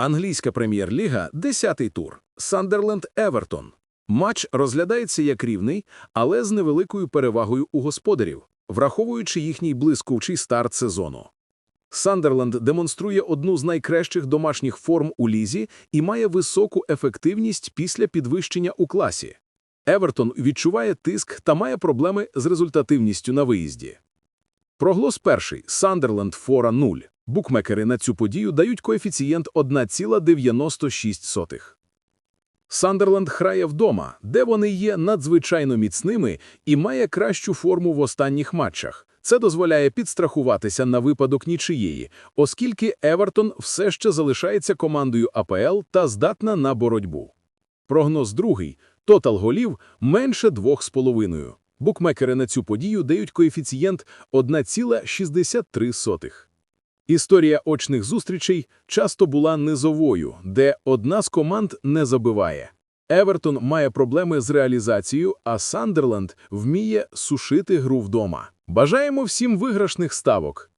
Англійська прем'єр-ліга, 10-й тур. Сандерленд Евертон. Матч розглядається як рівний, але з невеликою перевагою у господарів, враховуючи їхній блискучий старт сезону. Сандерленд демонструє одну з найкращих домашніх форм у лізі і має високу ефективність після підвищення у класі. Евертон відчуває тиск та має проблеми з результативністю на виїзді. Проглос перший – Сандерленд фора 0. Букмекери на цю подію дають коефіцієнт 1,96. Сандерленд грає вдома, де вони є надзвичайно міцними і має кращу форму в останніх матчах. Це дозволяє підстрахуватися на випадок нічиєї, оскільки Евертон все ще залишається командою АПЛ та здатна на боротьбу. Прогноз другий – тотал голів менше 2,5. Букмекери на цю подію дають коефіцієнт 1,63. Історія очних зустрічей часто була низовою, де одна з команд не забиває. Евертон має проблеми з реалізацією, а Сандерленд вміє сушити гру вдома. Бажаємо всім виграшних ставок.